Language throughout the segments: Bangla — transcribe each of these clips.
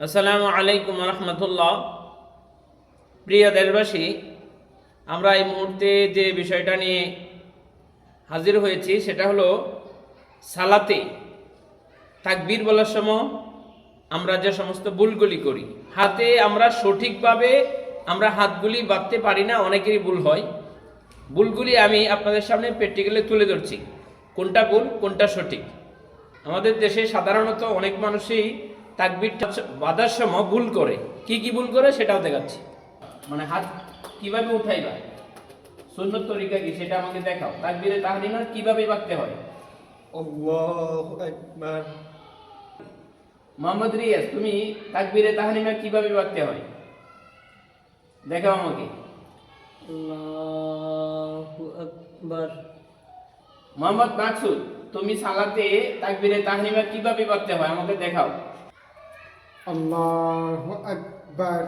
আসসালামু আলাইকুম রহমতুল্লাহ। প্রিয় দেশবাসী, আমরা এই মুহূর্তে যে বিষয়টা নিয়ে হাজির হয়েছি সেটা হলো সালাতে তাকবীর বলার সময় আমরা যে সমস্ত ভুলগুলি করি, হাতে আমরা সঠিকভাবে আমরা হাতগুলি বাঁধতে পারি না, অনেকেরই ভুল হয়। ভুলগুলি আমি আপনাদের সামনে প্র্যাকটিক্যালি তুলে ধরছি। কোনটা ভুল, কোনটা সঠিক? আমাদের দেশে সাধারণত অনেক মানুষই তাকবিরটা বাঁধার সময় ভুল করে। কি কি ভুল করে সেটাও দেখাচ্ছি। মানে হাত কীভাবে উঠাইবা? সুন্নত তরিকা কি সেটা আমাকে দেখাও। তাকবিরে তাহরিমা কীভাবে বাঁধতে হয়? আল্লাহু আকবার। মোহাম্মদ রিয়াজ তুমি তাকবিরে তাহরিমা কীভাবে বাঁধতে হয়? দেখাও আমাকে। আল্লাহু আকবার। মোহাম্মদ মাকসুদ তুমি সালাতে তাকবিরে তাহরিমা কীভাবে বাঁধতে হয় আমাকে দেখাও। আল্লাহু আকবার।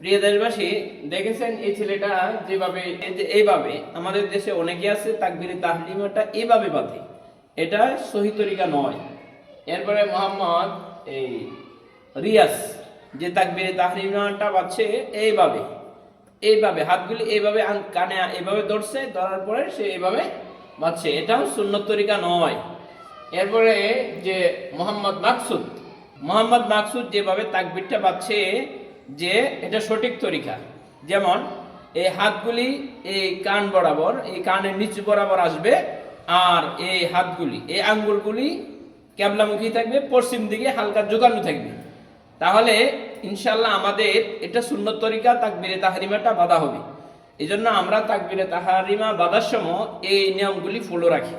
প্রিয় দেশবাসী, দেখেছেন এই ছেলেটা যেভাবে এইভাবে, আমাদের দেশে অনেকে আছে, তাকবিরে তাহরিমাটা এইভাবে বাঁধে। এটা সহি তরিকা নয়। এরপরে মোহাম্মদ এই রিয়াস যে তাকবিরে তাহরিমাটা বাঁধছে এইভাবে। এইভাবে, হাতগুলি এইভাবে কানে এইভাবে ধরছে, ধরার পরে সে এইভাবে বাঁধছে। এটাও সুন্নত তরিকা নয়। এরপরে যে মোহাম্মদ মাকসুদ মোহাম্মদ মাকসুদ যেভাবে তাকবিরটা পাচ্ছে যে এটা সঠিক তরিকা। যেমন, এই হাতগুলি এই কান বরাবর, এই কানের নিচু বরাবর আসবে আর এই হাতগুলি, এই আঙ্গুলগুলি ক্যাবলামুখী থাকবে, পশ্চিম দিকে হালকা জোগানো থাকবে। তাহলে ইনশাল্লাহ আমাদের এটা সুন্নত তরিকা, তাকবিরে তাহারিমাটা বাধা হবে। এই জন্য আমরা তাকবিরে তাহারিমা বাধার সময় এই নিয়মগুলি ফলো রাখি।